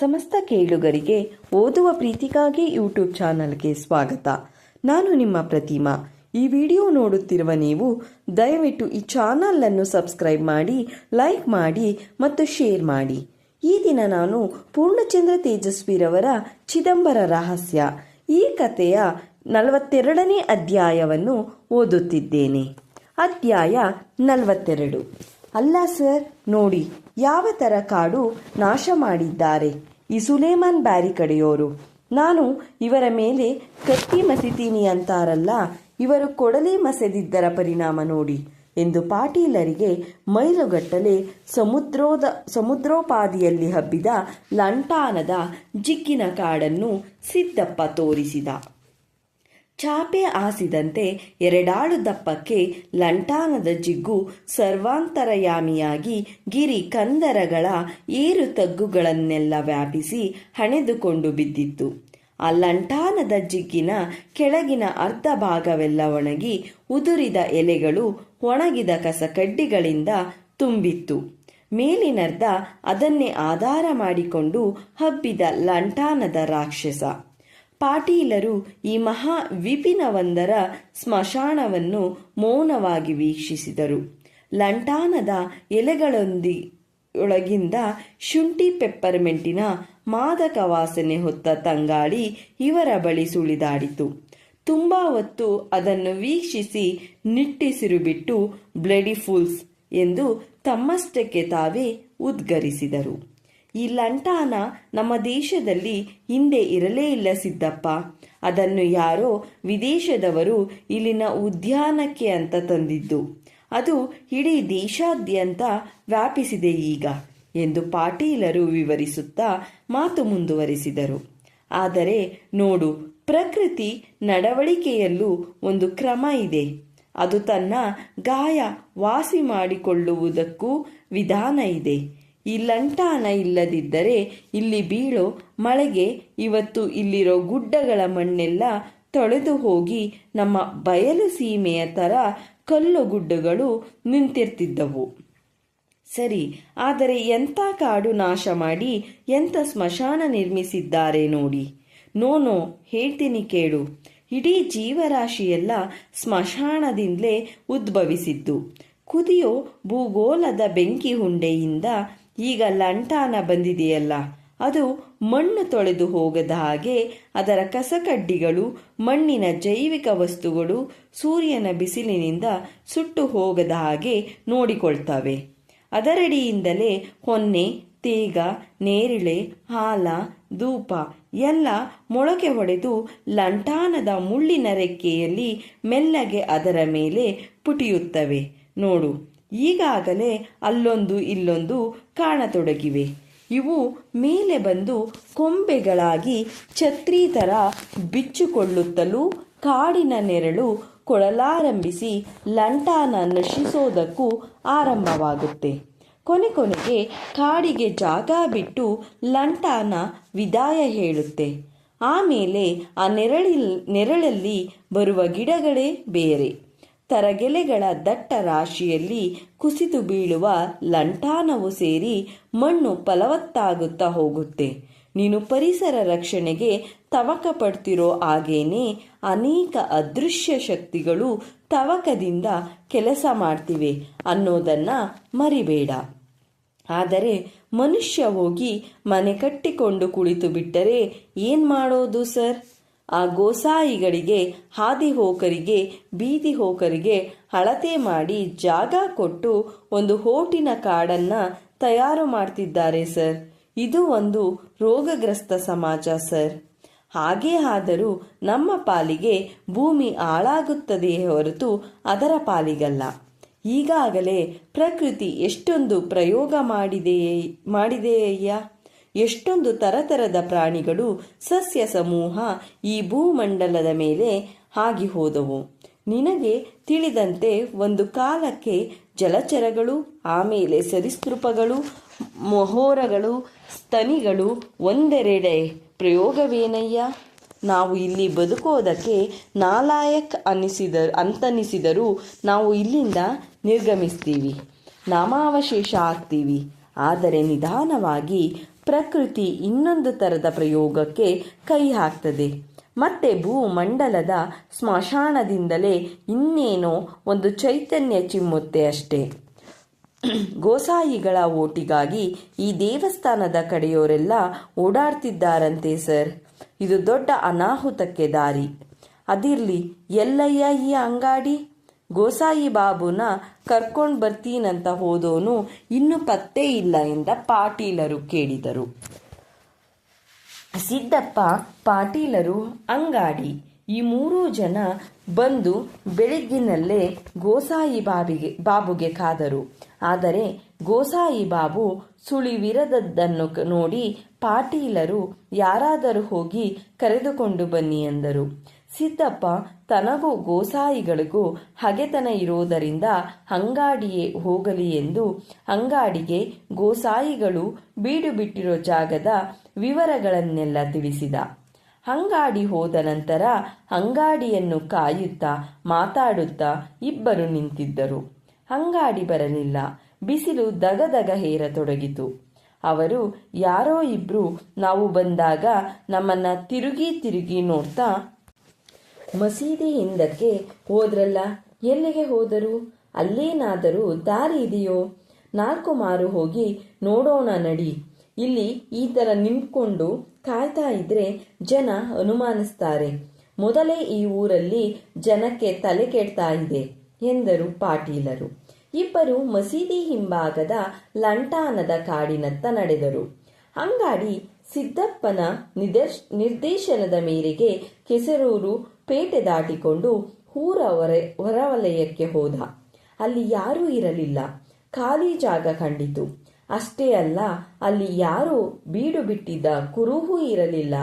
ಸಮಸ್ತ ಕೇಳುಗರಿಗೆ ಓದುವ ಪ್ರೀತಿಗಾಗಿ ಯೂಟ್ಯೂಬ್ ಚಾನಲ್ಗೆ ಸ್ವಾಗತ. ನಾನು ನಿಮ್ಮ ಪ್ರತಿಮಾ. ಈ ವಿಡಿಯೋ ನೋಡುತ್ತಿರುವ ನೀವು ದಯವಿಟ್ಟು ಈ ಚಾನಲನ್ನು ಸಬ್ಸ್ಕ್ರೈಬ್ ಮಾಡಿ, ಲೈಕ್ ಮಾಡಿ ಮತ್ತು ಶೇರ್ ಮಾಡಿ. ಈ ದಿನ ನಾನು ಪೂರ್ಣಚಂದ್ರ ತೇಜಸ್ವಿರವರ ಚಿದಂಬರ ರಹಸ್ಯ. ಈ ಕಥೆಯ ನಲವತ್ತೆರಡನೇ ಅಧ್ಯಾಯವನ್ನು ಓದುತ್ತಿದ್ದೇನೆ. ಅಧ್ಯಾಯ ನಲವತ್ತೆರಡು. ಅಲ್ಲ ಸರ್, ನೋಡಿ, ಯಾವ ಥರ ಕಾಡು ನಾಶ ಮಾಡಿದ್ದಾರೆ? ಈ ಸುಲೇಮಾನ್ ಬ್ಯಾರಿ ಕಡೆಯೋರು. ನಾನು ಇವರ ಮೇಲೆ ಕತ್ತಿ ಮಸಿತೀನಿ ಅಂತಾರಲ್ಲ, ಇವರು ಕೊಡಲಿ ಮಸೆದಿದ್ದರ ಪರಿಣಾಮ ನೋಡಿ ಎಂದು ಪಾಟೀಲರಿಗೆ ಮೈಲುಗಟ್ಟಲೆ ಸಮುದ್ರೋದ, ಸಮುದ್ರೋಪಾದಿಯಲ್ಲಿ ಹಬ್ಬಿದ ಲಂಟಾನದ ಜಿಕ್ಕಿನ ಕಾಡನ್ನು ಸಿದ್ದಪ್ಪ ತೋರಿಸಿದ. ಚಾಪೆ ಆಸಿದಂತೆ ಎರಡಾಳು ದಪ್ಪಕ್ಕೆ ಲಂಟಾನದ ಜಿಗ್ಗು ಸರ್ವಾಂತರಯಾಮಿಯಾಗಿ ಗಿರಿ ಕಂದರಗಳ ಏರು ತಗ್ಗುಗಳನ್ನೆಲ್ಲ ವ್ಯಾಪಿಸಿ ಹಣೆದುಕೊಂಡು ಬಿದ್ದಿತ್ತು. ಆ ಲಂಟಾನದ ಜಿಗ್ಗಿನ ಕೆಳಗಿನ ಅರ್ಧ ಭಾಗವೆಲ್ಲ ಒಣಗಿ ಉದುರಿದ ಎಲೆಗಳು ಒಣಗಿದ ಕಸಕಡ್ಡಿಗಳಿಂದ ತುಂಬಿತ್ತು. ಮೇಲಿನರ್ಧ ಅದನ್ನೇ ಆಧಾರ ಮಾಡಿಕೊಂಡು ಹಬ್ಬಿದ ಲಂಟಾನದ ರಾಕ್ಷಸ. ಪಾಟೀಲರು ಈ ಮಹಾ ವಿಪಿನವೊಂದರ ಸ್ಮಶಾನವನ್ನು ಮೌನವಾಗಿ ವೀಕ್ಷಿಸಿದರು. ಲಂಟಾನದ ಎಲೆಗಳೊಂದಿಯೊಳಗಿಂದ ಶುಂಠಿ ಪೆಪ್ಪರ್ಮೆಂಟಿನ ಮಾದಕ ವಾಸನೆ ಹೊತ್ತ ತಂಗಾಳಿ ಇವರ ಬಳಿ ಸುಳಿದಾಡಿತು. ತುಂಬ ಹೊತ್ತು ಅದನ್ನು ವೀಕ್ಷಿಸಿ ನಿಟ್ಟಿಸಿರು ಬಿಟ್ಟು ಬ್ಲಡಿ ಫೂಲ್ಸ್ ಎಂದು ತಮ್ಮಷ್ಟಕ್ಕೆ ತಾವೇ ಉದ್ಗರಿಸಿದರು. ಈ ಲಂಟಾನ ನಮ್ಮ ದೇಶದಲ್ಲಿ ಹಿಂದೆ ಇರಲೇ ಇಲ್ಲ ಸಿದ್ದಪ್ಪ. ಅದನ್ನು ಯಾರೋ ವಿದೇಶದವರು ಇಲ್ಲಿನ ಉದ್ಯಾನಕ್ಕೆ ಅಂತ ತಂದಿದ್ದು. ಅದು ಇಡೀ ದೇಶಾದ್ಯಂತ ವ್ಯಾಪಿಸಿದೆ ಈಗ ಎಂದು ಪಾಟೀಲರು ವಿವರಿಸುತ್ತಾ ಮಾತು ಮುಂದುವರಿಸಿದರು. ಆದರೆ ನೋಡು, ಪ್ರಕೃತಿ ನಡವಳಿಕೆಯಲ್ಲೂ ಒಂದು ಕ್ರಮ ಇದೆ. ಅದು ತನ್ನ ಗಾಯ ವಾಸಿ ಮಾಡಿಕೊಳ್ಳುವುದಕ್ಕೂ ವಿಧಾನ ಇದೆ. ಈ ಲಂಟಾನ ಇಲ್ಲದಿದ್ದರೆ ಇಲ್ಲಿ ಬೀಳೋ, ಮಳೆಗೆ ಇವತ್ತು ಇಲ್ಲಿರೋ ಗುಡ್ಡಗಳ ಮಣ್ಣೆಲ್ಲ ತೊಳೆದು ಹೋಗಿ ನಮ್ಮ ಬಯಲು ಸೀಮೆಯ ಥರ ಕಲ್ಲು ಗುಡ್ಡಗಳು ನಿಂತಿರ್ತಿದ್ದವು. ಸರಿ, ಆದರೆ ಎಂಥ ಕಾಡು ನಾಶ ಮಾಡಿ ಎಂಥ ಸ್ಮಶಾನ ನಿರ್ಮಿಸಿದ್ದಾರೆ ನೋಡಿ. ನೋ ನೋ ಹೇಳ್ತೀನಿ ಕೇಳು. ಇಡೀ ಜೀವರಾಶಿಯೆಲ್ಲ ಸ್ಮಶಾನದಿಂದಲೇ ಉದ್ಭವಿಸಿದ್ದು. ಕುದಿಯೋ ಭೂಗೋಳದ ಬೆಂಕಿ ಹುಂಡೆಯಿಂದ ಈಗ ಲಂಟಾನ ಬಂದಿದೆಯಲ್ಲ, ಅದು ಮಣ್ಣು ತೊಳೆದು ಹೋಗದ ಹಾಗೆ ಅದರ ಕಸಕಡ್ಡಿಗಳು, ಮಣ್ಣಿನ ಜೈವಿಕ ವಸ್ತುಗಳು ಸೂರ್ಯನ ಬಿಸಿಲಿನಿಂದ ಸುಟ್ಟು ಹೋಗದ ಹಾಗೆ ನೋಡಿಕೊಳ್ತವೆ. ಅದರಡಿಯಿಂದಲೇ ಹೊನ್ನೆ, ತೇಗ, ನೇರಿಳೆ, ಹಾಲ, ಧೂಪ ಎಲ್ಲ ಮೊಳಕೆ ಹೊಡೆದು ಲಂಟಾನದ ಮುಳ್ಳಿನ ರೆಕ್ಕೆಯಲ್ಲಿ ಮೆಲ್ಲಗೆ ಅದರ ಮೇಲೆ ಪುಟಿಯುತ್ತವೆ. ನೋಡು ಈಗಾಗಲೇ ಅಲ್ಲೊಂದು ಇಲ್ಲೊಂದು ಕಾಣತೊಡಗಿವೆ. ಇವು ಮೇಲೆ ಬಂದು ಕೊಂಬೆಗಳಾಗಿ ಛತ್ರಿ ಥರ ಬಿಚ್ಚುಕೊಳ್ಳುತ್ತಲೂ ಕಾಡಿನ ನೆರಳು ಕೊಳಲಾರಂಭಿಸಿ ಲಂಟಾನ ನಶಿಸೋದಕ್ಕೂ ಆರಂಭವಾಗುತ್ತೆ. ಕೊನೆ ಕೊನೆಗೆ ಕಾಡಿಗೆ ಜಾಗ ಬಿಟ್ಟು ಲಂಟಾನ ವಿದಾಯ ಹೇಳುತ್ತೆ. ಆಮೇಲೆ ಆ ನೆರಳಿ ನೆರಳಲ್ಲಿ ಬರುವ ಗಿಡಗಳೇ ಬೇರೆ. ತರಗೆಲೆಗಳ ದಟ್ಟ ರಾಶಿಯಲ್ಲಿ ಕುಸಿದು ಬೀಳುವ ಲಂಟಾನವು ಸೇರಿ ಮಣ್ಣು ಫಲವತ್ತಾಗುತ್ತಾ ಹೋಗುತ್ತೆ. ನೀನು ಪರಿಸರ ರಕ್ಷಣೆಗೆ ತವಕ ಪಡ್ತಿರೋ ಹಾಗೇನೆ ಅನೇಕ ಅದೃಶ್ಯ ಶಕ್ತಿಗಳು ತವಕದಿಂದ ಕೆಲಸ ಮಾಡ್ತಿವೆ ಅನ್ನೋದನ್ನ ಮರಿಬೇಡ. ಆದರೆ ಮನುಷ್ಯ ಹೋಗಿ ಮನೆ ಕಟ್ಟಿಕೊಂಡು ಕುಳಿತು ಬಿಟ್ಟರೆ ಏನು ಮಾಡೋದು ಸರ್? ಆ ಗೋಸಾಯಿಗಳಿಗೆ ಹಾದಿ ಹೋಕರಿಗೆ ಬೀದಿ ಹೋಕರಿಗೆ ಅಳತೆ ಮಾಡಿ ಜಾಗ ಕೊಟ್ಟು ಒಂದು ಹೋಟಿನ ಕಾಡನ್ನು ತಯಾರು ಮಾಡ್ತಿದ್ದಾರೆ, ಸರ್. ಇದು ಒಂದು ರೋಗಗ್ರಸ್ತ ಸಮಾಜ, ಸರ್. ಹಾಗೇ ಆದರೂ ನಮ್ಮ ಪಾಲಿಗೆ ಭೂಮಿ ಹಾಳಾಗುತ್ತದೆಯೇ ಹೊರತು ಅದರ ಪಾಲಿಗಲ್ಲ. ಈಗಾಗಲೇ ಪ್ರಕೃತಿ ಎಷ್ಟೊಂದು ಪ್ರಯೋಗ ಮಾಡಿದೆಯೇ, ಮಾಡಿದೆಯಯ್ಯ? ಎಷ್ಟೊಂದು ತರತರದ ಪ್ರಾಣಿಗಳು ಸಸ್ಯ ಸಮೂಹ ಈ ಭೂಮಂಡಲದ ಮೇಲೆ ಆಗಿ ಹೋದವು. ನಿನಗೆ ತಿಳಿದಂತೆ ಒಂದು ಕಾಲಕ್ಕೆ ಜಲಚರಗಳು, ಆಮೇಲೆ ಸರೀಸೃಪಗಳು, ಮೊಹೋರಗಳು, ಸ್ತನಿಗಳು ಒಂದೆರೆಡೆ. ಪ್ರಯೋಗವೇನಯ್ಯ? ನಾವು ಇಲ್ಲಿ ಬದುಕೋದಕ್ಕೆ ನಾಲಾಯಕ್ ಅನ್ನಿಸಿದ ಅಂತನಿಸಿದರೂ ನಾವು ಇಲ್ಲಿಂದ ನಿರ್ಗಮಿಸ್ತೀವಿ. ನಾಮಾವಶೇಷ ಆಗ್ತೀವಿ. ಆದರೆ ನಿಧಾನವಾಗಿ ಪ್ರಕೃತಿ ಇನ್ನೊಂದು ಥರದ ಪ್ರಯೋಗಕ್ಕೆ ಕೈ ಹಾಕ್ತದೆ. ಮತ್ತೆ ಭೂಮಂಡಲದ ಸ್ಮಶಾನದಿಂದಲೇ ಇನ್ನೇನೋ ಒಂದು ಚೈತನ್ಯ ಚಿಮ್ಮುತ್ತೆ ಅಷ್ಟೇ. ಗೋಸಾಯಿಗಳ ಓಟಿಗಾಗಿ ಈ ದೇವಸ್ಥಾನದ ಕಡೆಯವರೆಲ್ಲ ಓಡಾಡ್ತಿದ್ದಾರಂತೆ ಸರ್. ಇದು ದೊಡ್ಡ ಅನಾಹುತಕ್ಕೆ ದಾರಿ. ಅದಿರ್ಲಿ ಎಲ್ಲಯ್ಯ ಈ ಅಂಗಾಡಿ? ಗೋಸಾಯಿ ಬಾಬುನ ಕರ್ಕೊಂಡು ಬರ್ತೀನಂತ ಹೋದೋನು ಇನ್ನು ಪತ್ತೆ ಇಲ್ಲ ಎಂದ ಪಾಟೀಲರು ಕೇಳಿದರು. ಸಿದ್ದಪ್ಪ ಪಾಟೀಲರು ಅಂಗಾಡಿ ಈ ಮೂರೂ ಜನ ಬಂದು ಬೆಳಗ್ಗಿನಲ್ಲೇ ಗೋಸಾಯಿ ಬಾಬಿಗೆ, ಬಾಬುಗೆ ಕಾದರು. ಆದರೆ ಗೋಸಾಯಿ ಬಾಬು ಸುಳಿವಿರದದ್ದನ್ನು ನೋಡಿ ಪಾಟೀಲರು ಯಾರಾದರೂ ಹೋಗಿ ಕರೆದುಕೊಂಡು ಬನ್ನಿ ಎಂದರು. ಸಿದ್ದಪ್ಪ ತನಗೂ ಗೋಸಾಯಿಗಳಿಗೂ ಹಗೆತನ ಇರೋದರಿಂದ ಅಂಗಾಡಿಯೇ ಹೋಗಲಿ ಎಂದು ಅಂಗಾಡಿಗೆ ಗೋಸಾಯಿಗಳು ಬೀಡು ಬಿಟ್ಟಿರೋ ಜಾಗದ ವಿವರಗಳನ್ನೆಲ್ಲ ತಿಳಿಸಿದ. ಅಂಗಾಡಿ ಹೋದ ನಂತರ ಅಂಗಾಡಿಯನ್ನು ಕಾಯುತ್ತಾ ಮಾತಾಡುತ್ತಾ ಇಬ್ಬರು ನಿಂತಿದ್ದರು. ಅಂಗಾಡಿ ಬರಲಿಲ್ಲ. ಬಿಸಿಲು ದಗದಗ ಹೇರತೊಡಗಿತು. ಅವರು, ಯಾರೋ ಇಬ್ರು, ನಾವು ಬಂದಾಗ ನಮ್ಮನ್ನ ತಿರುಗಿ ತಿರುಗಿ ನೋಡ್ತಾ ಮಸೀದಿ ಹಿಂದಕ್ಕೆ ಹೋದ್ರಲ್ಲ? ಎಲ್ಲಿಗೆ ಹೋದರು? ಅಲ್ಲೇನಾದರೂ ದಾರಿ ಇದೆಯೋ? ನಾಲ್ಕು ಮಾರು ಹೋಗಿ ನೋಡೋಣ ನಡಿ. ಇಲ್ಲಿ ಈ ಥರ ನಿಂತ್ಕೊಂಡು ಕಾಯ್ತಾ ಇದ್ರೆ ಜನ ಅನುಮಾನಿಸ್ತಾರೆ. ಮೊದಲೇ ಈ ಊರಲ್ಲಿ ಜನಕ್ಕೆ ತಲೆ ಕೆಡ್ತಾ ಇದೆ ಎಂದರು ಪಾಟೀಲರು. ಇಬ್ಬರು ಮಸೀದಿ ಹಿಂಭಾಗದ ಲಂಟಾನದ ಕಾಡಿನತ್ತ ನಡೆದರು. ಅಂಗಾಡಿ ಸಿದ್ದಪ್ಪನ ನಿರ್ದೇಶನದ ಮೇರೆಗೆ ಕೆಸರೂರು ಪೇಟೆ ದಾಟಿಕೊಂಡು ಊರ ಹೊರ, ಹೊರವಲಯಕ್ಕೆ ಹೋದ. ಅಲ್ಲಿ ಯಾರೂ ಇರಲಿಲ್ಲ. ಖಾಲಿ ಜಾಗ ಕಂಡಿತು. ಅಷ್ಟೇ ಅಲ್ಲ, ಅಲ್ಲಿ ಯಾರೂ ಬೀಡು ಬಿಟ್ಟಿದ್ದ ಕುರುಹೂ ಇರಲಿಲ್ಲ.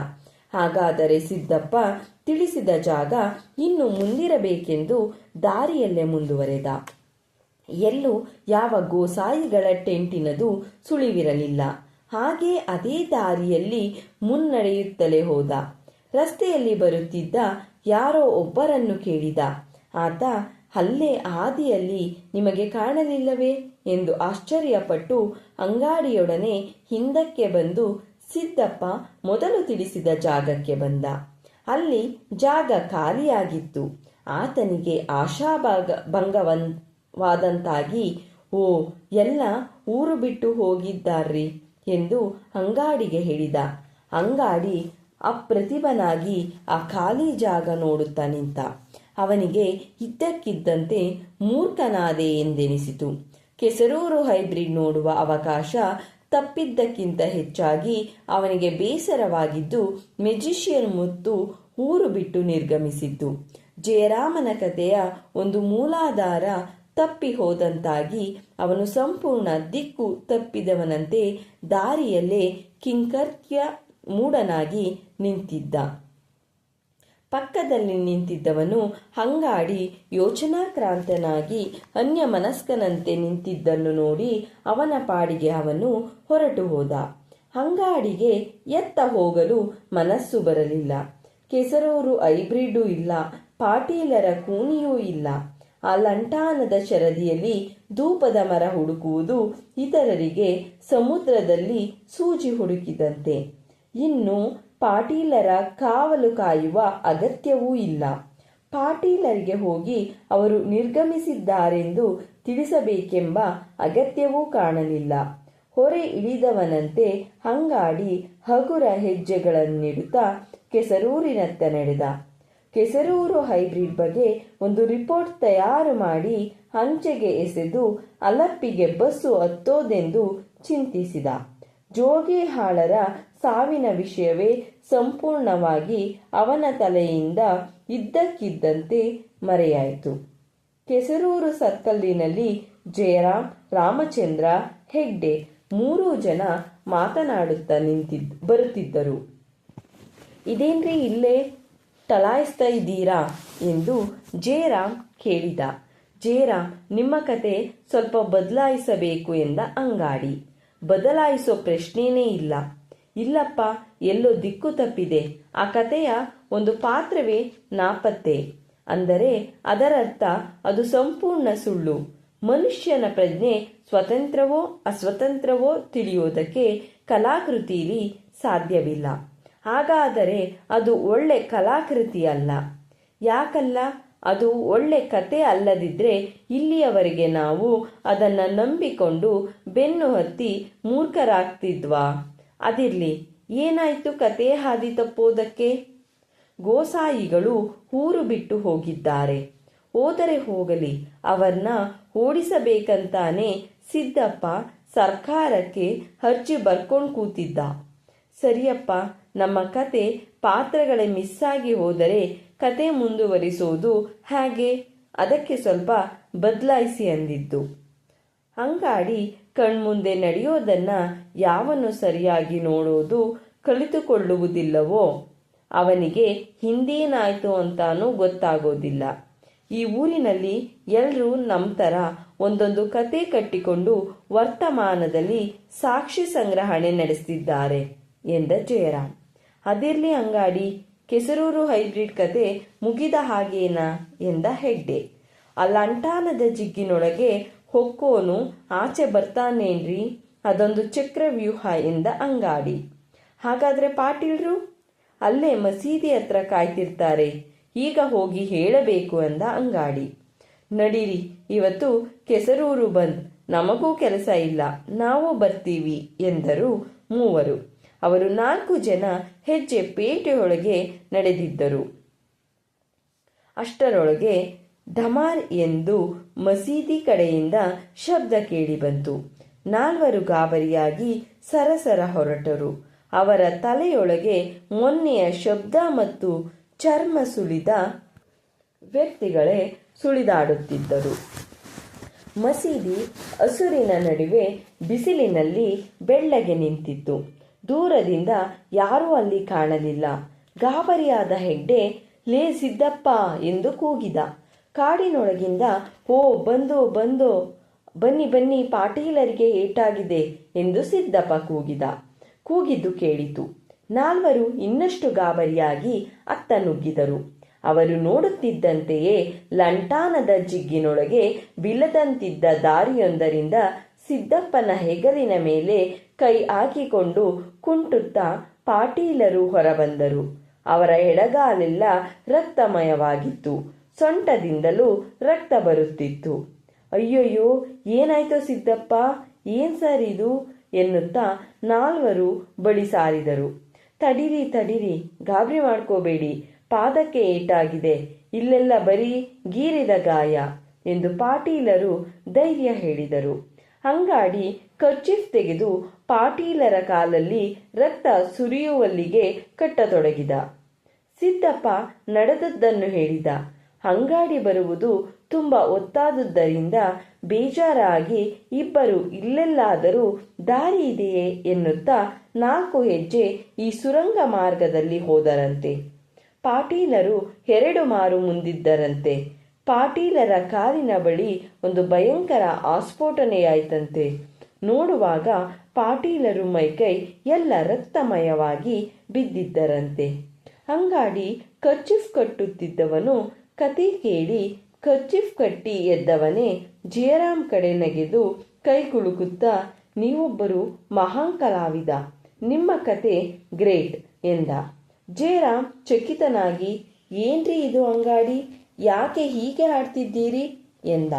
ಹಾಗಾದರೆ ಸಿದ್ದಪ್ಪ ತಿಳಿಸಿದ ಜಾಗ ಇನ್ನು ಮುಂದಿರಬೇಕೆಂದು ದಾರಿಯಲ್ಲೇ ಮುಂದುವರೆದ. ಎಲ್ಲೂ ಯಾವ ಗೋಸಾಯಿಗಳ ಟೆಂಟಿನದು ಸುಳಿವಿರಲಿಲ್ಲ. ಹಾಗೆ ಅದೇ ದಾರಿಯಲ್ಲಿ ಮುನ್ನಡೆಯುತ್ತಲೇ ಹೋದ. ರಸ್ತೆಯಲ್ಲಿ ಬರುತ್ತಿದ್ದ ಯಾರೋ ಒಬ್ಬರನ್ನು ಕೇಳಿದ, ಆತ, ಅಲ್ಲೇ ಹಾದಿಯಲ್ಲಿ ನಿಮಗೆ ಕಾಣಲಿಲ್ಲವೇ? ಎಂದು ಆಶ್ಚರ್ಯಪಟ್ಟು ಅಂಗಾಡಿಯೊಡನೆ ಹಿಂದಕ್ಕೆ ಬಂದು ಸಿದ್ದಪ್ಪ ಮೊದಲು ತಿಳಿಸಿದ ಜಾಗಕ್ಕೆ ಬಂದ. ಅಲ್ಲಿ ಜಾಗ ಖಾಲಿಯಾಗಿತ್ತು. ಆತನಿಗೆ ಆಶಾಭಾಗ ಭಂಗವಾದಂತಾಗಿ ಓ, ಎಲ್ಲ ಊರು ಬಿಟ್ಟು ಹೋಗಿದ್ದಾರ್ರಿ? ಎಂದು ಅಂಗಾಡಿಗೆ ಹೇಳಿದ. ಅಂಗಾಡಿ ಅಪ್ರತಿಭನಾಗಿ ಆ ಖಾಲಿ ಜಾಗ ನೋಡುತ್ತಾ ನಿಂತ. ಅವನಿಗೆ ಇದ್ದಕ್ಕಿದ್ದಂತೆ ಮೂರ್ಖನಾದೆ ಎಂದೆನಿಸಿತು. ಕೆಸರೂರು ಹೈಬ್ರಿಡ್ ನೋಡುವ ಅವಕಾಶ ತಪ್ಪಿದ್ದಕ್ಕಿಂತ ಹೆಚ್ಚಾಗಿ ಅವನಿಗೆ ಬೇಸರವಾಗಿದ್ದು ಮೆಜಿಷಿಯನ್ ಮುತ್ತು ಊರು ಬಿಟ್ಟು ನಿರ್ಗಮಿಸಿದ್ದು. ಜಯರಾಮನ ಕಥೆಯ ಒಂದು ಮೂಲಾಧಾರ ತಪ್ಪಿ ಹೋದಂತಾಗಿ ಅವನು ಸಂಪೂರ್ಣ ದಿಕ್ಕು ತಪ್ಪಿದವನಂತೆ ದಾರಿಯಲ್ಲೇ ಕಿಂಕರ್ತ್ಯ ಮೂಢನಾಗಿ ನಿಂತಿದ್ದ. ಪಕ್ಕದಲ್ಲಿ ನಿಂತಿದ್ದವನು ಹಂಗಾಡಿ ಯೋಚನಾಕ್ರಾಂತನಾಗಿ ಅನ್ಯಮನಸ್ಕನಂತೆ ನಿಂತಿದ್ದನ್ನು ನೋಡಿ ಅವನ ಪಾಡಿಗೆ ಅವನು ಹೊರಟು ಹೋದ. ಹಂಗಾಡಿಗೆ ಎತ್ತ ಹೋಗಲು ಮನಸ್ಸು ಬರಲಿಲ್ಲ. ಕೆಸರೂರು ಹೈಬ್ರಿಡ್ ಇಲ್ಲ, ಪಾಟೀಲರ ಕೂನಿಯೂ ಇಲ್ಲ. ಆ ಲಂಟಾನದ ಶರದಿಯಲ್ಲಿ ಧೂಪದ ಮರ ಹುಡುಕುವುದು ಇತರರಿಗೆ ಸಮುದ್ರದಲ್ಲಿ ಸೂಜಿ ಹುಡುಕಿದಂತೆ. ಇನ್ನು ಪಾಟೀಲರ ಕಾವಲು ಕಾಯುವ ಅಗತ್ಯವೂ ಇಲ್ಲ. ಪಾಟೀಲರಿಗೆ ಹೋಗಿ ಅವರು ನಿರ್ಗಮಿಸಿದ್ದಾರೆಂದು ತಿಳಿಸಬೇಕೆಂಬ ಅಗತ್ಯವೂ ಕಾಣಲಿಲ್ಲ. ಹೊರೆ ಇಳಿದವನಂತೆ ಹಂಗಾಡಿ ಹಗುರ ಹೆಜ್ಜೆಗಳನ್ನಿಡುತ್ತಾ ಕೆಸರೂರಿನತ್ತ ನಡೆದ. ಕೆಸರೂರು ಹೈಬ್ರಿಡ್ ಬಗ್ಗೆ ಒಂದು ರಿಪೋರ್ಟ್ ತಯಾರು ಮಾಡಿ ಹಂಚೆಗೆ ಎಸೆದು ಅಲಪ್ಪಿಗೆ ಬಸ್ಸು ಹತ್ತೋದೆಂದು ಚಿಂತಿಸಿದ. ಜೋಗಿಹಾಳರ ಸಾವಿನ ವಿಷಯವೇ ಸಂಪೂರ್ಣವಾಗಿ ಅವನ ತಲೆಯಿಂದ ಇದ್ದಕ್ಕಿದ್ದಂತೆ ಮರೆಯಾಯಿತು. ಕೆಸರೂರು ಸರ್ಕಲ್ಲಿನಲ್ಲಿ ಜಯರಾಮ್, ರಾಮಚಂದ್ರ, ಹೆಗ್ಡೆ ಮೂರೂ ಜನ ಮಾತನಾಡುತ್ತಾ ನಿಂತಿದ್, ಬರುತ್ತಿದ್ದರು. ಇದೇನ್ರಿ ಇಲ್ಲೇ ತಲಾಯಿಸ್ತಾ ಇದ್ದೀರಾ? ಎಂದು ಜಯರಾಮ್ ಕೇಳಿದ. ಜಯರಾಮ್, ನಿಮ್ಮ ಕತೆ ಸ್ವಲ್ಪ ಬದಲಾಯಿಸಬೇಕು ಎಂದ ಅಂಗಾಡಿ. ಬದಲಾಯಿಸೋ ಪ್ರಶ್ನೆಯೇ ಇಲ್ಲ. ಇಲ್ಲಪ್ಪ, ಎಲ್ಲೋ ದಿಕ್ಕು ತಪ್ಪಿದೆ. ಆ ಕಥೆಯ ಒಂದು ಪಾತ್ರವೇ ನಾಪತ್ತೆ. ಅಂದರೆ ಅದರರ್ಥ ಅದು ಸಂಪೂರ್ಣ ಸುಳ್ಳು. ಮನುಷ್ಯನ ಪ್ರಜ್ಞೆ ಸ್ವತಂತ್ರವೋ ಅಸ್ವತಂತ್ರವೋ ತಿಳಿಯೋದಕ್ಕೆ ಕಲಾಕೃತಿಯಲ್ಲಿ ಸಾಧ್ಯವಿಲ್ಲ. ಹಾಗಾದರೆ ಅದು ಒಳ್ಳೆ ಕಲಾಕೃತಿ ಅಲ್ಲ ಯಾಕಲ್ಲ? ಅದು ಒಳ್ಳೆ ಕತೆ ಅಲ್ಲದಿದ್ದರೆ ಇಲ್ಲಿಯವರೆಗೆ ನಾವು ಅದನ್ನು ನಂಬಿಕೊಂಡು ಬೆನ್ನು ಹತ್ತಿ ಮೂರ್ಖರಾಗ್ತಿದ್ವಾ? ಅದಿರಲಿ, ಏನಾಯ್ತು ಕತೆ ಹಾದಿ ತಪ್ಪೋದಕ್ಕೆ? ಗೋಸಾಯಿಗಳು ಊರು ಬಿಟ್ಟು ಹೋಗಿದ್ದಾರೆ. ಹೋದರೆ ಹೋಗಲಿ ಅವರನ್ನ ಓಡಿಸಬೇಕಂತಾನೆ ಸಿದ್ದಪ್ಪ ಸರ್ಕಾರಕ್ಕೆ ಅರ್ಜಿ ಬರ್ಕೊಂಡು ಕೂತಿದ್ದ. ಸರಿಯಪ್ಪ, ನಮ್ಮ ಕತೆ ಪಾತ್ರಗಳೇ ಮಿಸ್ಸಾಗಿ ಹೋದರೆ ಕತೆ ಮುಂದುವರಿಸೋದು ಹಾಗೆ? ಅದಕ್ಕೆ ಸ್ವಲ್ಪ ಬದಲಾಯಿಸಿ ಅಂದಿದ್ದು. ಅಂಗಾಡಿ ಕಣ್ಮುಂದೆ ನಡೆಯೋದನ್ನ ಯಾವನು ಸರಿಯಾಗಿ ನೋಡೋದು ಕಲಿತುಕೊಳ್ಳುವುದಿಲ್ಲವೋ? ಅವನಿಗೆ ಹಿಂದೇನಾಯ್ತು ಅಂತಾನೂ ಗೊತ್ತಾಗೋದಿಲ್ಲ. ಈ ಊರಿನಲ್ಲಿ ಎಲ್ಲರೂ ನಮ್ಮ ಥರ ಒಂದೊಂದು ಕತೆ ಕಟ್ಟಿಕೊಂಡು ವರ್ತಮಾನದಲ್ಲಿ ಸಾಕ್ಷಿ ಸಂಗ್ರಹಣೆ ನಡೆಸ್ತಿದ್ದಾರೆ ಎಂದ ಜಯರಾಮ್. ಅದಿರ್ಲಿ ಅಂಗಾಡಿ ಕೆಸರೂರು ಹೈಬ್ರಿಡ್ ಕತೆ ಮುಗಿದ ಹಾಗೇನಾ ಎಂದ ಹೆಗ್ಡೆ. ಆ ಲಂಟಾನದ ಜಿಗ್ಗಿನೊಳಗೆ ಹೊಕ್ಕೋನು ಆಚೆ ಬರ್ತಾನೇನ್ರಿ? ಅದೊಂದು ಚಕ್ರವ್ಯೂಹ ಎಂದ ಅಂಗಾಡಿ. ಹಾಗಾದ್ರೆ ಪಾಟೀಲ್ರು? ಅಲ್ಲೇ ಮಸೀದಿ ಹತ್ರ ಕಾಯ್ತಿರ್ತಾರೆ. ಈಗ ಹೋಗಿ ಹೇಳಬೇಕು ಅಂದ ಅಂಗಾಡಿ. ನಡೀರಿ, ಇವತ್ತು ಕೆಸರೂರು ಬಂದ್. ನಮಗೂ ಕೆಲಸ ಇಲ್ಲ. ನಾವು ಬರ್ತೀವಿ ಎಂದರು ಮೂವರು. ಅವರು ನಾಲ್ಕು ಜನ ಹೆಜ್ಜೆ ಪೇಟೆಯೊಳಗೆ ನಡೆದಿದ್ದರು. ಅಷ್ಟರೊಳಗೆ ಧಮಾರ್ ಎಂದು ಮಸೀದಿ ಕಡೆಯಿಂದ ಶಬ್ದ ಕೇಳಿಬಂತು ನಾಲ್ವರು ಗಾಬರಿಯಾಗಿ ಸರಸರ ಹೊರಟರು. ಅವರ ತಲೆಯೊಳಗೆ ಮೊನ್ನೆಯ ಶಬ್ದ ಮತ್ತು ಚರ್ಮ ಸುಳಿದ ವ್ಯಕ್ತಿಗಳೇ ಸುಳಿದಾಡುತ್ತಿದ್ದರು. ಮಸೀದಿ ಹಸುರಿನ ನಡುವೆ ಬಿಸಿಲಿನಲ್ಲಿ ಬೆಳ್ಳಗೆ ನಿಂತಿತ್ತು. ದೂರದಿಂದ ಯಾರೂ ಅಲ್ಲಿ ಕಾಣಲಿಲ್ಲ. ಗಾಬರಿಯಾದ ಹೆಗ್ಡೆ, ಲೇ ಸಿದ್ದಪ್ಪ ಎಂದು ಕೂಗಿದ. ಕಾಡಿನೊಳಗಿಂದ, ಓ, ಬಂದು ಬಂದು, ಬನ್ನಿ ಬನ್ನಿ, ಪಾಟೀಲರಿಗೆ ಏಟಾಗಿದೆ ಎಂದು ಸಿದ್ದಪ್ಪ ಕೂಗಿದ. ಕೂಗಿದ್ದು ಕೇಳಿತು. ನಾಲ್ವರು ಇನ್ನಷ್ಟು ಗಾಬರಿಯಾಗಿ ಅತ್ತ ನುಗ್ಗಿದರು. ಅವರು ನೋಡುತ್ತಿದ್ದಂತೆಯೇ ಲಂಟಾನದ ಜಿಗ್ಗಿನೊಳಗೆ ಬಿಲ್ಲದಂತಿದ್ದ ದಾರಿಯೊಂದರಿಂದ ಸಿದ್ದಪ್ಪನ ಹೆಗಲಿನ ಮೇಲೆ ಕೈ ಹಾಕಿಕೊಂಡು ಕುಂಟುತ್ತಾ ಪಾಟೀಲರು ಹೊರಬಂದರು. ಅವರ ಎಡಗಾಲೆಲ್ಲ ರಕ್ತಮಯವಾಗಿತ್ತು. ಸೊಂಟದಿಂದಲೂ ರಕ್ತ ಬರುತ್ತಿತ್ತು. ಅಯ್ಯಯ್ಯೋ, ಏನಾಯ್ತೋ ಸಿದ್ದಪ್ಪ, ಏನ್ ಸರ್ ಇದು? ಎನ್ನುತ್ತಾ ನಾಲ್ವರು ಬಳಿ ಸಾರಿದರು. ತಡಿರಿ ತಡಿರಿ, ಗಾಬರಿ ಮಾಡ್ಕೋಬೇಡಿ, ಪಾದಕ್ಕೆ ಏಟಾಗಿದೆ, ಇಲ್ಲೆಲ್ಲ ಬರೀ ಗೀರಿದ ಗಾಯ, ಎಂದು ಪಾಟೀಲರು ಧೈರ್ಯ ಹೇಳಿದರು. ಅಂಗಾಡಿ ಕರ್ಚಿಫ್ ತೆಗೆದು ಪಾಟೀಲರ ಕಾಲಲ್ಲಿ ರಕ್ತ ಸುರಿಯುವಲ್ಲಿಗೆ ಕಟ್ಟತೊಡಗಿದ. ಸಿದ್ದಪ್ಪ ನಡೆದದ್ದನ್ನು ಹೇಳಿದ. ಅಂಗಾಡಿ ಬರುವುದು ತುಂಬ ಒತ್ತಾದುದರಿಂದ ಬೇಜಾರಾಗಿ ಇಬ್ಬರು ಇಲ್ಲೆಲ್ಲಾದರೂ ದಾರಿ ಇದೆಯೇ ಎನ್ನುತ್ತಾ ನಾಲ್ಕು ಹೆಜ್ಜೆ ಈ ಸುರಂಗ ಮಾರ್ಗದಲ್ಲಿ ಹೋದರಂತೆ. ಪಾಟೀಲರು ಎರಡು ಮಾರು ಮುಂದಿದ್ದರಂತೆ. ಪಾಟೀಲರ ಕಾರಿನ ಬಳಿ ಒಂದು ಭಯಂಕರ ಆಸ್ಫೋಟನೆಯಾಯ್ತಂತೆ. ನೋಡುವಾಗ ಪಾಟೀಲರು ಮೈಕೈ ಎಲ್ಲ ರಕ್ತಮಯವಾಗಿ ಬಿದ್ದಿದ್ದರಂತೆ. ಅಂಗಾಡಿ ಕರ್ಚಿಫ್ ಕಟ್ಟುತ್ತಿದ್ದವನು ಕತೆ ಕೇಳಿ ಕರ್ಚಿಫ್ ಕಟ್ಟಿ ಎದ್ದವನೇ ಜಯರಾಮ್ ಕಡೆ ನಗೆದು ಕೈ ಕುಳುಕುತ್ತಾ ನೀವೊಬ್ಬರು ಮಹಾನ್ ಕಲಾವಿದ ನಿಮ್ಮ ಕತೆ ಗ್ರೇಟ್ ಎಂದ. ಜಯರಾಮ್ ಚಕಿತನಾಗಿ, ಏನ್ರಿ ಇದು ಅಂಗಾಡಿ? ಯಾಕೆ ಹೀಗೆ ಆಡ್ತಿದ್ದೀರಿ ಎಂದ.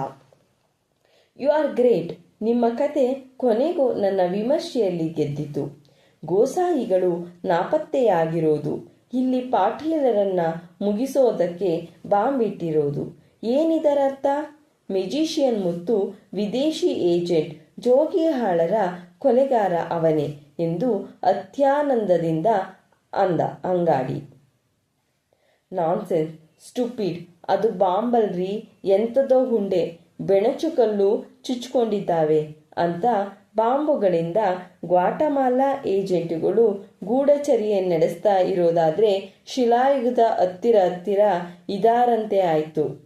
ಯು ಆರ್ ಗ್ರೇಟ್ ನಿಮ್ಮ ಕತೆ ಕೊನೆಗೂ ನನ್ನ ವಿಮರ್ಶೆಯಲ್ಲಿ ಗೆದ್ದಿತು. ಗೋಸಾಯಿಗಳು ನಾಪತ್ತೆಯಾಗಿರೋದು. ಇಲ್ಲಿ ಪಾಟೀಲರನ್ನ ಮುಗಿಸೋದಕ್ಕೆ ಬಾಂಬ್ ಇಟ್ಟಿರೋದು ಏನಿದರರ್ಥ? ಮೆಜಿಷಿಯನ್ ಮುತ್ತು ವಿದೇಶಿ ಏಜೆಂಟ್ ಜೋಗಿಹಾಳರ ಕೊಲೆಗಾರ ಅವನೇ ಎಂದು ಅತ್ಯಾನಂದದಿಂದ ಅಂದ ಅಂಗಾಡಿ. ನಾನ್ಸೆನ್ಸ್, ಸ್ಟುಪಿಡ್, ಅದು ಬಾಂಬಲ್ರಿ, ಎಂಥದೋ ಹುಂಡೆ. ಬೆಣಚುಕಲ್ಲು ಚುಚ್ಚಿಕೊಂಡಿದ್ದಾವೆ ಅಂತ ಬಾಂಬುಗಳಿಂದ ಗ್ವಾಟಮಾಲಾ ಏಜೆಂಟುಗಳು ಗೂಢಚರ್ಯೆ ನಡೆಸ್ತಾ ಇರೋದಾದ್ರೆ ಶಿಲಾಯುಗದ ಹತ್ತಿರ ಹತ್ತಿರ ಇದಾರಂತೆ ಆಯಿತು.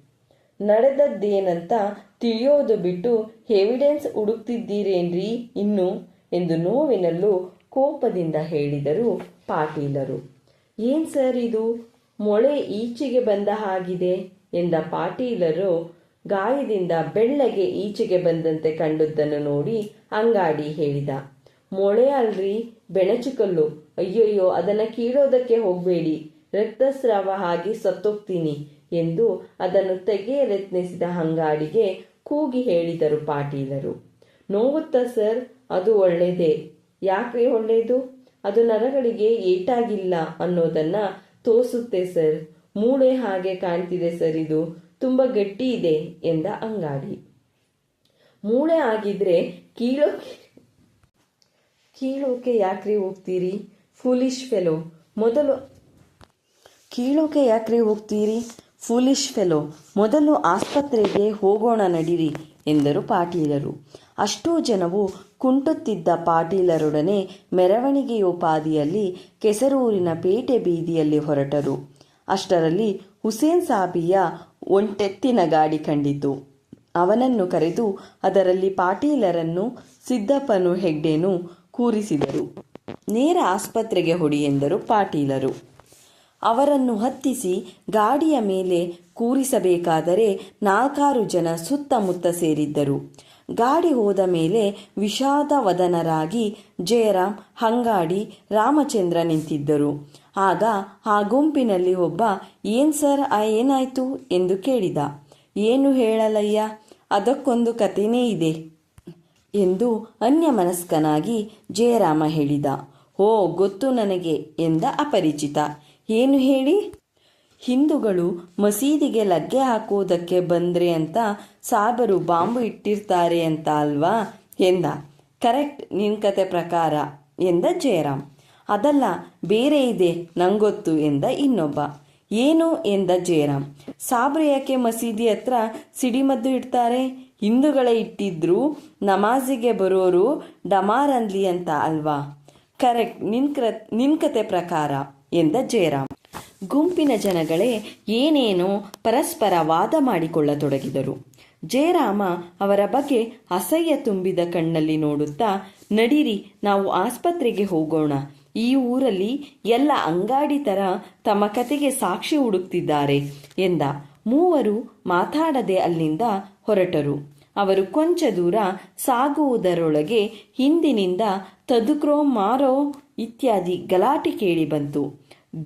ನಡೆದದ್ದೇನಂತ ತಿಳಿಯೋದು ಬಿಟ್ಟು ಎವಿಡೆನ್ಸ್ ಹುಡುಕ್ತಿದ್ದೀರೇನ್ರಿ ಇನ್ನು ಎಂದು ನೋವಿನಲ್ಲೂ ಕೋಪದಿಂದ ಹೇಳಿದರು ಪಾಟೀಲರು. ಏನ್ ಸರ್ ಇದು? ಮೊಳೆ ಈಚೆಗೆ ಬಂದ ಹಾಗಿದೆ ಎಂದ ಪಾಟೀಲರು ಗಾಯದಿಂದ ಬೆಳ್ಳಗೆ ಈಚೆಗೆ ಬಂದಂತೆ ಕಂಡದ್ದನ್ನು ನೋಡಿ ಅಂಗಾಡಿ ಹೇಳಿದ. ಮೊಳೆ ಅಲ್ರಿ ಬೆಣಚುಕಲ್ಲು ಅಯ್ಯಯ್ಯೋ, ಅದನ್ನ ಕೀಳೋದಕ್ಕೆ ಹೋಗಬೇಡಿ. ರಕ್ತಸ್ರಾವ ಆಗಿ ಸತ್ತೋಗ್ತೀನಿ ಎಂದು ಅದನ್ನು ತೆಗೆಯಲೆತ್ನಿಸಿದ ಅಂಗಾಡಿಗೆ ಕೂಗಿ ಹೇಳಿದರು ಪಾಟೀಲರು. ನೋವುತ್ತಾ ಸರ್? ಅದು ಒಳ್ಳೇದೇ. ಯಾಕೆ ಒಳ್ಳೇದು? ಅದು ನರಗಳಿಗೆ ಏಟಾಗಿಲ್ಲ ಅನ್ನೋದನ್ನ ತೋರಿಸುತ್ತೆ ಸರ್. ಮೂಳೆ ಹಾಗೆ ಕಾಣ್ತಿದೆ ಸರ್ ಇದು. ತುಂಬಾ ಗಟ್ಟಿ ಇದೆ ಎಂದ ಅಂಗಾಡಿ. ಮೂಳೆ ಆಗಿದ್ರೆ ಕೀಳೋಕೆ ಕೀಳೋಕೆ ಯಾಕ್ರಿ ಹೋಗ್ತೀರಿ? ಫುಲಿಶ್ ಫೆಲೋ ಮೊದಲು ಕೀಳೋಕೆ ಯಾಕ್ರಿ ಹೋಗ್ತೀರಿ? ಫುಲಿಶ್ ಫೆಲೋ ಮೊದಲು ಆಸ್ಪತ್ರೆಗೆ ಹೋಗೋಣ ನಡೀರಿ ಎಂದರು ಪಾಟೀಲರು. ಅಷ್ಟೂ ಜನವು ಕುಂಟುತ್ತಿದ್ದ ಪಾಟೀಲರೊಡನೆ ಮೆರವಣಿಗೆಯೋಪಾದಿಯಲ್ಲಿ ಕೆಸರೂರಿನ ಪೇಟೆ ಬೀದಿಯಲ್ಲಿ ಹೊರಟರು. ಅಷ್ಟರಲ್ಲಿ ಹುಸೇನ್ ಸಾಬಿಯ ಒಂಟೆತ್ತಿನ ಗಾಡಿ ಕಂಡಿತು. ಅವನನ್ನು ಕರೆದು ಅದರಲ್ಲಿ ಪಾಟೀಲರನ್ನು ಸಿದ್ದಪ್ಪನು ಹೆಗ್ಡೆನು ಕೂರಿಸಿದರು. ನೇರ ಆಸ್ಪತ್ರೆಗೆ ಹೊಡಿ ಎಂದರು ಪಾಟೀಲರು. ಅವರನ್ನು ಹತ್ತಿಸಿ ಗಾಡಿಯ ಮೇಲೆ ಕೂರಿಸಬೇಕಾದರೆ ನಾಲ್ಕಾರು ಜನ ಸುತ್ತಮುತ್ತ ಸೇರಿದ್ದರು. ಗಾಡಿ ಹೋದ ಮೇಲೆ ವಿಷಾದವದನರಾಗಿ ಜಯರಾಮ್ ಹಂಗಾಡಿ, ರಾಮಚಂದ್ರ ನಿಂತಿದ್ದರು. ಆಗ ಆ ಗುಂಪಿನಲ್ಲಿ ಒಬ್ಬ, ಏನ್ ಸರ್, ಆ ಏನಾಯ್ತು? ಎಂದು ಕೇಳಿದ. ಏನು ಹೇಳಲಯ್ಯ, ಅದಕ್ಕೊಂದು ಕಥೆನೇ ಇದೆ ಎಂದು ಅನ್ಯಮನಸ್ಕನಾಗಿ ಜಯರಾಮ ಹೇಳಿದ. ಓ ಗೊತ್ತು ನನಗೆ ಎಂದ ಅಪರಿಚಿತ. ಏನು ಹೇಳಿ? ಹಿಂದೂಗಳು ಮಸೀದಿಗೆ ಲಗ್ಗೆ ಹಾಕುವುದಕ್ಕೆ ಬಂದ್ರೆ ಅಂತ ಸಾಬರು ಬಾಂಬು ಇಟ್ಟಿರ್ತಾರೆ ಅಂತ ಅಲ್ವಾ? ಎಂದ. ಕರೆಕ್ಟ್, ನಿನ್ ಕತೆ ಪ್ರಕಾರ ಎಂದ ಜಯರಾಮ್. ಅದಲ್ಲ, ಬೇರೆ ಇದೆ, ನಂಗೊತ್ತು ಎಂದ ಇನ್ನೊಬ್ಬ. ಏನು ಎಂದ ಜಯರಾಮ್. ಸಾಬ್ರು ಯಾಕೆ ಮಸೀದಿ ಹತ್ರ ಸಿಡಿಮದ್ದು ಇಡ್ತಾರೆ? ಹಿಂದೂಗಳೇ ಇಟ್ಟಿದ್ರು, ನಮಾಜಿಗೆ ಬರೋರು ಡಮಾರ್ ಅನ್ಲಿ ಅಂತ ಅಲ್ವಾ? ಕರೆಕ್ಟ್ ನಿನ್ ಕ್ರ ನಿನ್ ಕತೆ ಪ್ರಕಾರ ಎಂದ ಜಯರಾಮ್. ಗುಂಪಿನ ಜನಗಳೇ ಏನೇನೋ ಪರಸ್ಪರ ವಾದ ಮಾಡಿಕೊಳ್ಳತೊಡಗಿದರು. ಜಯರಾಮ ಅವರ ಬಗ್ಗೆ ಅಸಹ್ಯ ತುಂಬಿದ ಕಣ್ಣಲ್ಲಿ ನೋಡುತ್ತಾ, ನಡೀರಿ, ನಾವು ಆಸ್ಪತ್ರೆಗೆ ಹೋಗೋಣ. ಈ ಊರಲ್ಲಿ ಎಲ್ಲ ಅಂಗಾಡಿ ತರ ತಮ್ಮ ಕತೆಗೆ ಸಾಕ್ಷಿ ಹುಡುಕ್ತಿದ್ದಾರೆ ಎಂದ. ಮೂವರು ಮಾತಾಡದೆ ಅಲ್ಲಿಂದ ಹೊರಟರು. ಅವರು ಕೊಂಚ ದೂರ ಸಾಗುವುದರೊಳಗೆ ಹಿಂದಿನಿಂದ ತದುಕ್ರೋ ಮಾರೋ ಇತ್ಯಾದಿ ಗಲಾಟೆ ಕೇಳಿ ಬಂತು.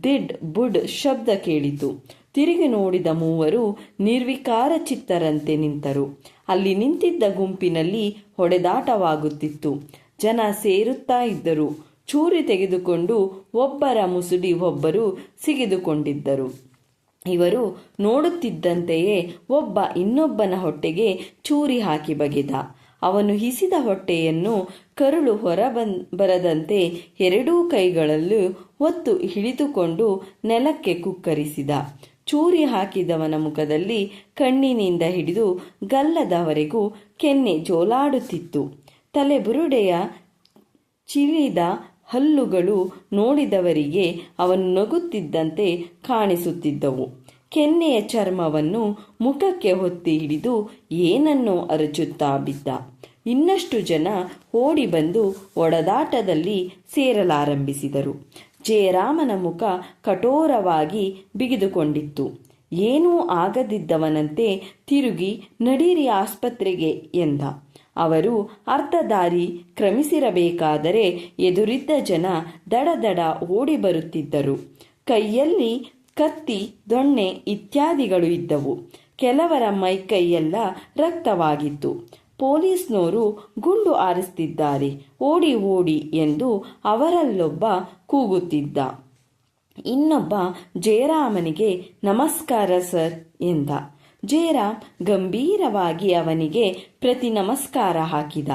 ದಿಡ್ ಬುಡ್ ಶಬ್ದ ಕೇಳಿತು. ತಿರುಗಿ ನೋಡಿದ ಮೂವರು ನಿರ್ವಿಕಾರ ಚಿತ್ತರಂತೆ ನಿಂತರು. ಅಲ್ಲಿ ನಿಂತಿದ್ದ ಗುಂಪಿನಲ್ಲಿ ಹೊಡೆದಾಟವಾಗುತ್ತಿತ್ತು. ಜನ ಸೇರುತ್ತಾ ಇದ್ದರು. ಚೂರಿ ತೆಗೆದುಕೊಂಡು ಒಬ್ಬರ ಮುಸುಡಿ ಒಬ್ಬರು ಸಿಗಿದುಕೊಂಡಿದ್ದರು. ಇವರು ನೋಡುತ್ತಿದ್ದಂತೆಯೇ ಒಬ್ಬ ಇನ್ನೊಬ್ಬನ ಹೊಟ್ಟೆಗೆ ಚೂರಿ ಹಾಕಿ ಬಗೆದ. ಅವನು ಹಿಸಿದ ಹೊಟ್ಟೆಯನ್ನು ಕರುಳು ಹೊರಬನ್ ಬರದಂತೆ ಎರಡೂ ಕೈಗಳಲ್ಲೂ ಒತ್ತು ಹಿಡಿದುಕೊಂಡು ನೆಲಕ್ಕೆ ಕುಕ್ಕರಿಸಿದ. ಚೂರಿ ಹಾಕಿದವನ ಮುಖದಲ್ಲಿ ಕಣ್ಣಿನಿಂದ ಹಿಡಿದು ಗಲ್ಲದವರೆಗೂ ಕೆನ್ನೆ ಜೋಲಾಡುತ್ತಿತ್ತು. ತಲೆಬುರುಡೆಯ ಚಿಲಿದ ಹಲ್ಲುಗಳು ನೋಡಿದವರಿಗೆ ಅವನು ನಗುತ್ತಿದ್ದಂತೆ ಕಾಣಿಸುತ್ತಿದ್ದವು. ಕೆನ್ನೆಯ ಚರ್ಮವನ್ನು ಮುಖಕ್ಕೆ ಹೊತ್ತಿ ಹಿಡಿದು ಏನನ್ನೋ ಅರಚುತ್ತಾ ಬಿದ್ದ. ಇನ್ನಷ್ಟು ಜನ ಓಡಿ ಬಂದು ಒಡದಾಟದಲ್ಲಿ ಸೇರಲಾರಂಭಿಸಿದರು. ಜಯರಾಮನ ಮುಖ ಕಠೋರವಾಗಿ ಬಿಗಿದುಕೊಂಡಿತ್ತು. ಏನೂ ಆಗದಿದ್ದವನಂತೆ ತಿರುಗಿ ನಡೀರಿ ಆಸ್ಪತ್ರೆಗೆ ಎಂದ. ಅವರು ಅರ್ಧ ದಾರಿ ಕ್ರಮಿಸಿರಬೇಕಾದರೆ ಎದುರಿದ್ದ ಜನ ದಡದಡ ಓಡಿ ಬರುತ್ತಿದ್ದರು. ಕೈಯಲ್ಲಿ ಕತ್ತಿ, ದೊಣ್ಣೆ ಇತ್ಯಾದಿಗಳು ಇದ್ದವು. ಕೆಲವರ ಮೈಕೈಯೆಲ್ಲ ರಕ್ತವಾಗಿತ್ತು. ಪೊಲೀಸ್ನೋರು ಗುಂಡು ಆರಿಸ್ತಿದ್ದಾರೆ, ಓಡಿ ಓಡಿ ಎಂದು ಅವರಲ್ಲೊಬ್ಬ ಕೂಗುತ್ತಿದ್ದ. ಇನ್ನೊಬ್ಬ ಜಯರಾಮನಿಗೆ ನಮಸ್ಕಾರ ಸರ್ ಎಂದ. ಜಯರಾಮ್ ಗಂಭೀರವಾಗಿ ಅವನಿಗೆ ಪ್ರತಿ ನಮಸ್ಕಾರ ಹಾಕಿದ.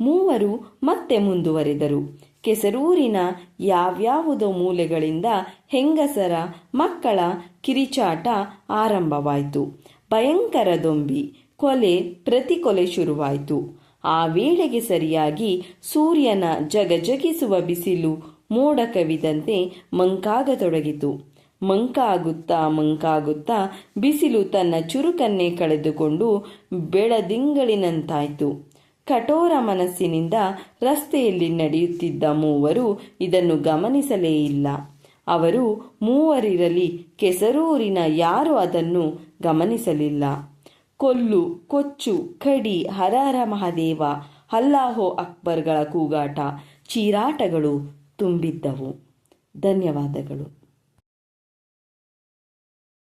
ಮೂವರು ಮತ್ತೆ ಮುಂದುವರೆದರು. ಕೆಸರೂರಿನ ಯಾವ್ಯಾವುದೋ ಮೂಲೆಗಳಿಂದ ಹೆಂಗಸರ, ಮಕ್ಕಳ ಕಿರಿಚಾಟ ಆರಂಭವಾಯಿತು. ಭಯಂಕರ ದೊಂಬಿ, ಕೊಲೆ ಪ್ರತಿ ಕೊಲೆ ಶುರುವಾಯಿತು. ಆ ವೇಳೆಗೆ ಸರಿಯಾಗಿ ಸೂರ್ಯನ ಜಗಜಗಿಸುವ ಬಿಸಿಲು ಮೋಡ ಕವಿದಂತೆ ಮಂಕಾಗತೊಡಗಿತು. ಮಂಕಾಗುತ್ತಾ ಮಂಕಾಗುತ್ತಾ ಬಿಸಿಲು ತನ್ನ ಚುರುಕನ್ನೇ ಕಳೆದುಕೊಂಡು ಬೆಳದಿಂಗಳಿನಂತಾಯಿತು. ಕಠೋರ ಮನಸ್ಸಿನಿಂದ ರಸ್ತೆಯಲ್ಲಿ ನಡೆಯುತ್ತಿದ್ದ ಮೂವರು ಇದನ್ನು ಗಮನಿಸಲೇ ಇಲ್ಲ. ಅವರು ಮೂವರಿರಲಿ ಕೆಸರೂರಿನ ಯಾರು ಅದನ್ನು ಗಮನಿಸಲಿಲ್ಲ. ಕೊಲ್ಲು, ಕೊಚ್ಚು, ಕಡಿ ಹರಹರ ಮಹಾದೇವ, ಅಲ್ಲಾಹೋ ಅಕ್ಬರ್ಗಳ ಕೂಗಾಟ, ಚೀರಾಟಗಳು ತುಂಬಿದ್ದವು. ಧನ್ಯವಾದಗಳು.